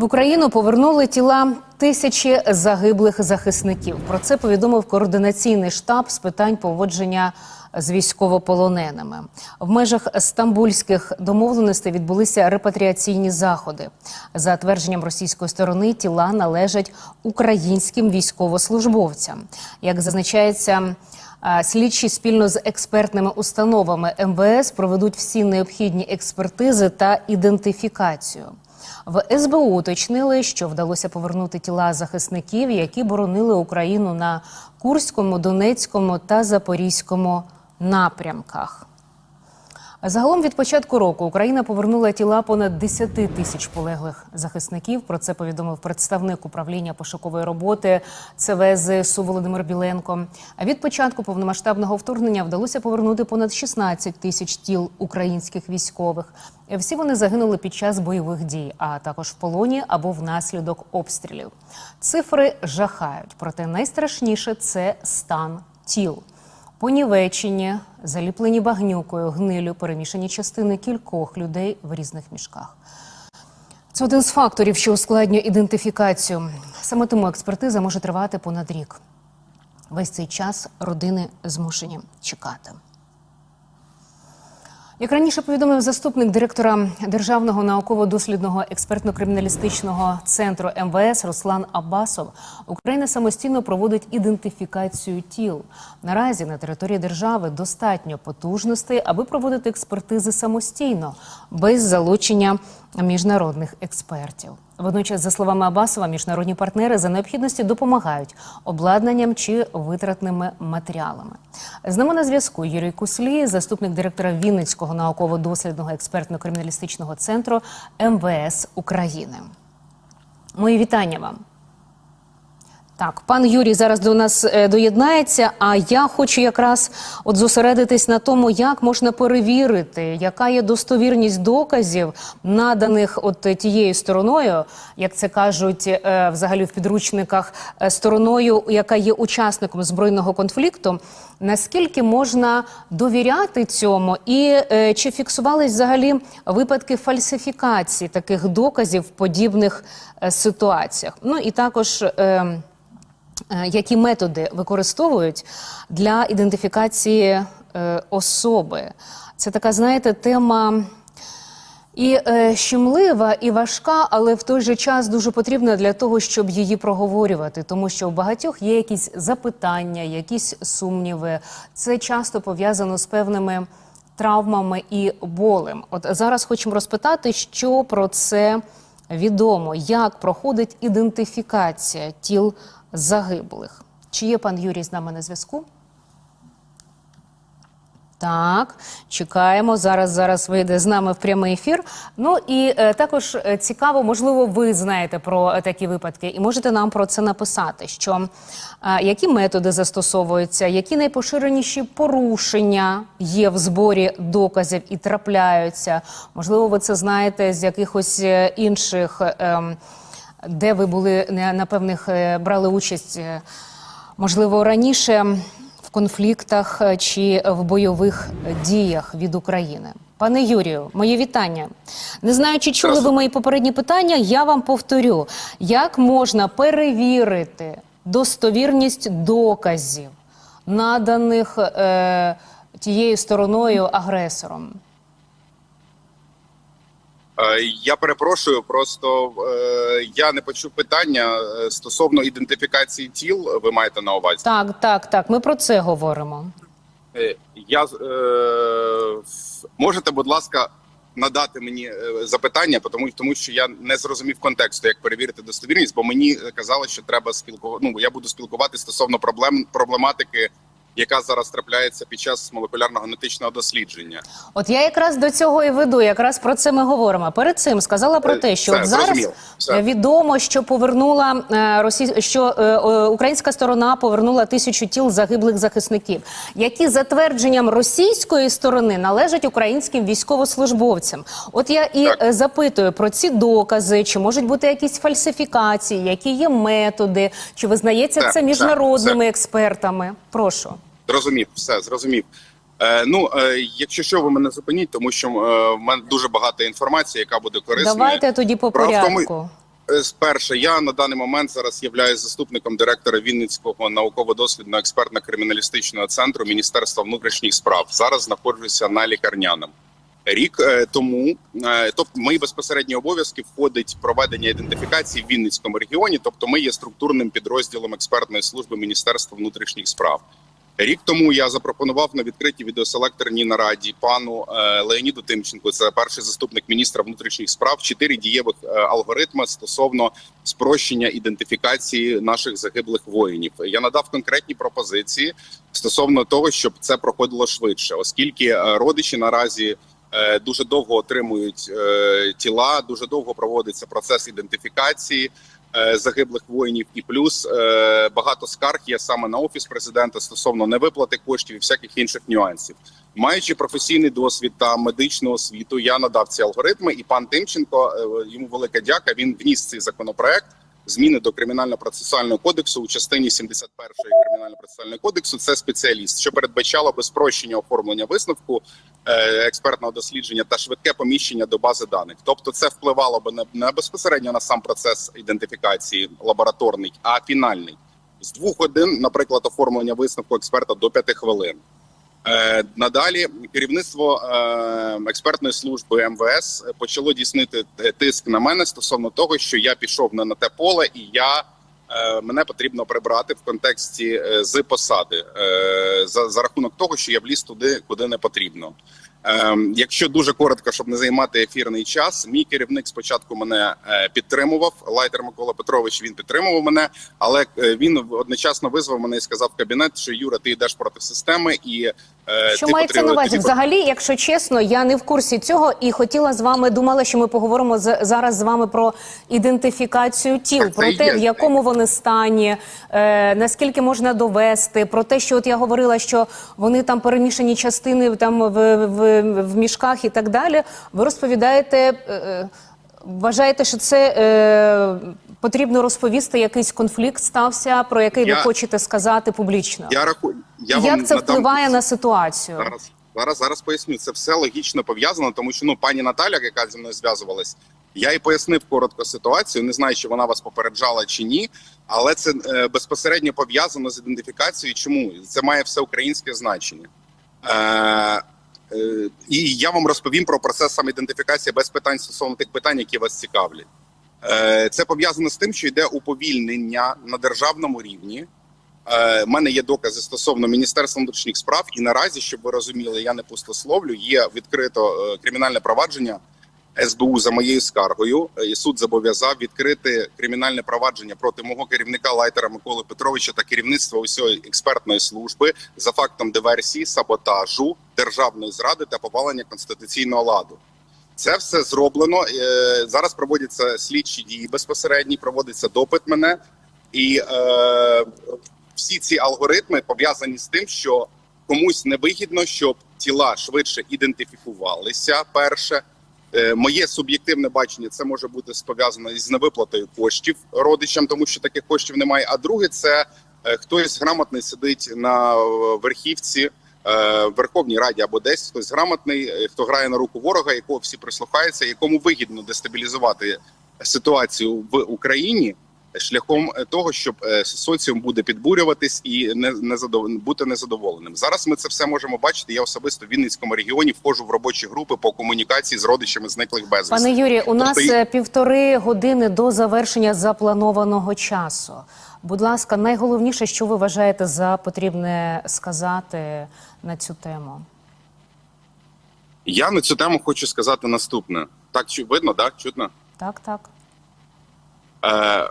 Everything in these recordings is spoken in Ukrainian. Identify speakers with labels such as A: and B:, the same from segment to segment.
A: В Україну повернули тіла тисячі загиблих захисників. Про це повідомив координаційний штаб з питань поводження з військовополоненими. В межах стамбульських домовленостей відбулися репатріаційні заходи. За твердженням російської сторони, тіла належать українським військовослужбовцям. Як зазначається. Слідчі спільно з експертними установами МВС проведуть всі необхідні експертизи та ідентифікацію. В СБУ уточнили, що вдалося повернути тіла захисників, які боронили Україну на Курському, Донецькому та Запорізькому напрямках. Загалом від початку року Україна повернула тіла понад 10 тисяч полеглих захисників. Про це повідомив представник управління пошукової роботи ЦВ ЗСУ Володимир Біленко. А від початку повномасштабного вторгнення вдалося повернути понад 16 тисяч тіл українських військових. Всі вони загинули під час бойових дій, а також в полоні або внаслідок обстрілів. Цифри жахають, проте найстрашніше це стан тіл. Понівечені, заліплені багнюкою, гнилю, перемішані частини кількох людей в різних мішках. Це один з факторів, що ускладнює ідентифікацію. Саме тому експертиза може тривати понад рік. Весь цей час родини змушені чекати. Як раніше повідомив заступник директора Державного науково-дослідного експертно-криміналістичного центру МВС Руслан Абасов, Україна самостійно проводить ідентифікацію тіл. Наразі на території держави достатньо потужностей, аби проводити експертизи самостійно, без залучення міжнародних експертів. Водночас, за словами Абасова, міжнародні партнери за необхідності допомагають обладнанням чи витратними матеріалами. З нами на зв'язку Юрій Куслі, заступник директора Вінницького науково-дослідного експертно-криміналістичного центру МВС України. Мої вітання вам. Так, пан Юрій зараз до нас е, доєднається. А я хочу якраз от зосередитись на тому, як можна перевірити, яка є достовірність доказів, наданих от е, тією стороною, як це кажуть е, взагалі в підручниках, стороною, яка є учасником збройного конфлікту. Наскільки можна довіряти цьому, і чи фіксувались взагалі випадки фальсифікації таких доказів в подібних ситуаціях? Ну і також. Е, які методи використовують для ідентифікації е, особи. Це така, знаєте, тема і е, щемлива, і важка, але в той же час дуже потрібна для того, щоб її проговорювати, тому що у багатьох є якісь запитання, якісь сумніви. Це часто пов'язано з певними травмами і болем. От зараз хочемо розпитати, що про це відомо, як проходить ідентифікація тіл загиблих. Чи є пан Юрій з нами на зв'язку? Так, чекаємо. Зараз зараз вийде з нами в прямий ефір. Ну і е, також е, цікаво, можливо, ви знаєте про е, такі випадки, і можете нам про це написати. Що е, які методи застосовуються, які найпоширеніші порушення є в зборі доказів і трапляються? Можливо, ви це знаєте з якихось е, інших, е, ем, де ви були на певних брали участь, можливо, раніше в конфліктах е, чи в бойових діях від України. Пане Юрію, моє вітання. Не знаю, чи чули ви мої попередні питання. Я вам повторю, як можна перевірити достовірність доказів, наданих е, тією стороною агресором.
B: Е, Я перепрошую, просто е, я не почув питання е, стосовно ідентифікації тіл. Ви маєте на увазі?
A: Так, так, так. Ми про це говоримо.
B: Я можете, будь ласка, надати мені запитання, тому, тому що я не зрозумів контексту, як перевірити достовірність, бо мені казали, що треба спілкувати. Ну я буду спілкуватися стосовно проблем проблематики, яка зараз трапляється під час молекулярно генетичного дослідження.
A: От я якраз до цього і веду. Якраз про це ми говоримо. Перед цим сказала про
B: Е,
A: те, що
B: все,
A: от зараз
B: все.
A: відомо, що повернула е, Росі... що е, українська сторона повернула тисячу тіл загиблих захисників, які за твердженням російської сторони належать українським військовослужбовцям. От я і
B: Так.
A: запитую про ці докази, чи можуть бути якісь фальсифікації, які є методи, чи визнається
B: Так,
A: це
B: так,
A: міжнародними експертами? Прошу.
B: Зрозумів, все зрозумів. Е, ну, е, якщо що, ви мене зупиніть, тому що е, в мене дуже багато інформації, яка буде корисною.
A: Давайте тоді по порядку.
B: е, перше, я на даний момент зараз являюсь заступником директора Вінницького науково-дослідно експертно-криміналістичного центру Міністерства внутрішніх справ. Зараз знаходжуся на лікарняному. Рік е, тому, е, тобто, мої безпосередні обов'язки входить проведення ідентифікації в Вінницькому регіоні. Тобто, ми є структурним підрозділом експертної служби Міністерства внутрішніх справ. Рік тому я запропонував на відкритій відеоселекторній нараді пану е, Леоніду Тимченку, це перший заступник міністра внутрішніх справ, чотири дієвих алгоритми стосовно спрощення ідентифікації наших загиблих воїнів. Я надав конкретні пропозиції стосовно того, щоб це проходило швидше, оскільки родичі наразі. Е, Дуже довго отримують е, тіла, дуже довго проводиться процес ідентифікації е, загиблих воїнів, і плюс багато скарг є саме на офіс президента стосовно невиплати коштів і всяких інших нюансів. Маючи професійний досвід та медичну освіту, я надав ці алгоритми, і пан Тимченко йому велика дяка. Він вніс цей законопроект. Зміни до кримінально-процесуального кодексу у частині 71 кримінально-процесуального кодексу. Це спеціаліст, що передбачало би спрощення оформлення висновку е, експертного дослідження та швидке поміщення до бази даних. Тобто, це впливало би не безпосередньо на сам процес ідентифікації лабораторний, а фінальний з двох годин, наприклад, оформлення висновку експерта до п'яти хвилин. Е, Надалі керівництво е, експертної служби МВС почало дійснити тиск на мене стосовно того, що я пішов не на те поле, і я е, мене потрібно прибрати в контексті з посади за, за рахунок того, що я вліз туди, куди не потрібно. Е, Якщо дуже коротко, щоб не займати ефірний час, мій керівник спочатку мене е, підтримував. Лайтер Микола Петрович він підтримував мене, але е, він одночасно визвав мене і сказав в кабінет, що Юра, ти йдеш проти системи і е,
A: Що
B: ти
A: мається на увазі? Взагалі, якщо чесно, я не в курсі цього і хотіла з вами думала, що ми поговоримо з зараз з вами про ідентифікацію тіл,
B: Так,
A: про те,
B: є.
A: в якому вони стані, е, наскільки можна довести, про те, що от я говорила, що вони там перемішані частини там в, в, в мішках і так далі. Ви розповідаєте. Е, е, Вважаєте, що це е, потрібно розповісти? Якийсь конфлікт стався, про який
B: Я-
A: ви хочете сказати публічно?
B: Я рахую, я
A: Як
B: вам
A: це
B: надам-
A: впливає на ситуацію?
B: зараз. Зараз зараз поясню. Це все логічно пов'язано, тому що ну пані Наталя, яка зі мною зв'язувалась, я їй пояснив коротко ситуацію. Не знаю, чи вона вас попереджала чи ні, але це е, безпосередньо пов'язано з ідентифікацією. Чому це має всеукраїнське значення? Е, е, і я вам розповім про процес самоідентифікації без питань стосовно тих питань, які вас цікавлять. Е, це пов'язано з тим, що йде уповільнення на державному рівні. У мене є докази стосовно Міністерства внутрішніх справ, і наразі, щоб ви розуміли, я не пустословлю, є відкрито е, кримінальне провадження СБУ за моєю скаргою. Е, І суд зобов'язав відкрити кримінальне провадження проти мого керівника Лайтера Миколи Петровича та керівництва усієї експертної служби за фактом диверсії, саботажу, державної зради та повалення конституційного ладу. Це все зроблено. Е, Зараз проводяться слідчі дії безпосередні, проводиться допит мене, і е, всі ці алгоритми пов'язані з тим, що комусь невигідно, щоб тіла швидше ідентифікувалися. Перше, моє суб'єктивне бачення це може бути пов'язано із невиплатою коштів родичам, тому що таких коштів немає. А друге, це е, хтось грамотний сидить на е, верхівці е, в Верховній Раді або десь хтось грамотний, е, хто грає на руку ворога, якого всі прислухаються, якому вигідно дестабілізувати ситуацію в Україні. Шляхом е, того, щоб е, соціум буде підбурюватись і не, не задов... бути незадоволеним. Зараз ми це все можемо бачити. Я особисто в Вінницькому регіоні входжу в робочі групи по комунікації з родичами зниклих безвісти.
A: Пане Юрію, у нас
B: Тобто
A: півтори години до завершення запланованого часу. Будь ласка, найголовніше, що ви вважаєте за потрібне сказати на цю тему?
B: Я на цю тему хочу сказати наступне. Так чу- видно, так чутно.
A: Так, так.
B: Е,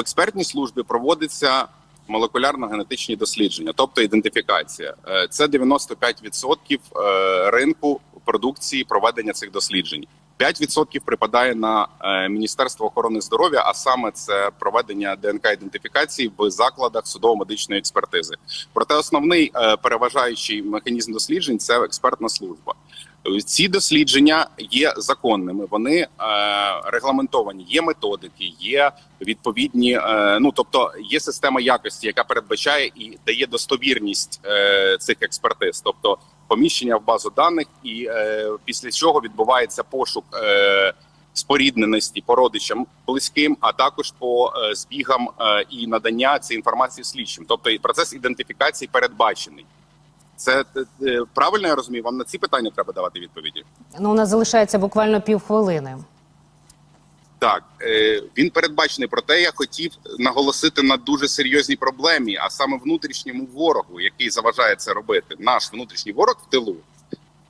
B: експертній службі проводиться молекулярно-генетичні дослідження, тобто ідентифікація. Е, це 95% е, ринку продукції проведення цих досліджень. 5% припадає на е, Міністерство охорони здоров'я, а саме це проведення ДНК ідентифікації в закладах судово-медичної експертизи. Проте основний е, переважаючий механізм досліджень це експертна служба. Ці дослідження є законними, вони е, регламентовані. Є методики, є відповідні. Ну тобто є система якості, яка передбачає і дає достовірність цих експертиз, тобто поміщення в базу даних, і е, після чого відбувається пошук. Е, спорідненості по родичам близьким, а також по е, збігам е, і надання цієї інформації слідчим. Тобто процес ідентифікації передбачений. Це е, е, правильно я розумію? Вам на ці питання треба давати відповіді.
A: Ну, у нас залишається буквально півхвилини.
B: Так, е, він передбачений. Проте я хотів наголосити на дуже серйозній проблемі, а саме внутрішньому ворогу, який заважає це робити. Наш внутрішній ворог в тилу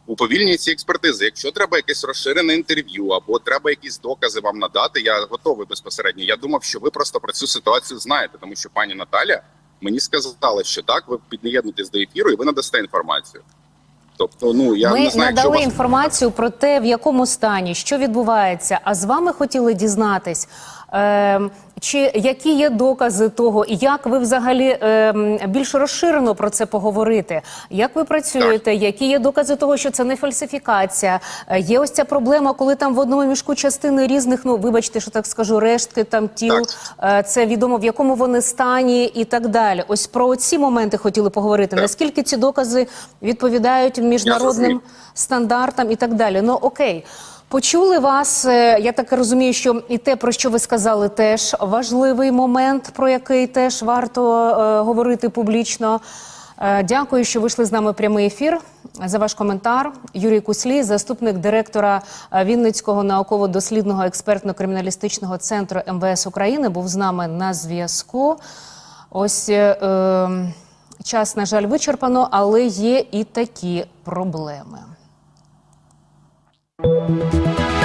B: уповільнює ці експертизи. Якщо треба якесь розширене інтерв'ю або треба якісь докази вам надати, я готовий безпосередньо. Я думав, що ви просто про цю ситуацію знаєте, тому що пані Наталя мені сказала, що так, ви під'єднуєтесь до ефіру і ви надасте інформацію. Тобто, ну я
A: Ми
B: не знаю,
A: надали
B: вас...
A: інформацію про те, в якому стані, що відбувається. А з вами хотіли дізнатись, чи які є докази того, і як ви взагалі е, більш розширено про це поговорити? Як ви працюєте? Які є докази того, що це не фальсифікація? Е, є ось ця проблема, коли там в одному мішку частини різних, ну вибачте, що так скажу, рештки там тіл. Е, це відомо в якому вони стані і так далі. Ось про ці моменти хотіли поговорити.
B: Так.
A: Наскільки ці докази відповідають міжнародним стандартам і так далі. Ну окей. Почули вас. е, Я так розумію, що і те, про що ви сказали, теж важливий момент, про який теж варто е, говорити публічно. Е, Дякую, що вийшли з нами в прямий ефір. За ваш коментар. Юрій Куслій, заступник директора е, Вінницького науково-дослідного експертно-криміналістичного центру МВС України, був з нами на зв'язку. Ось е, е, час, на жаль, вичерпано, але є і такі проблеми. Música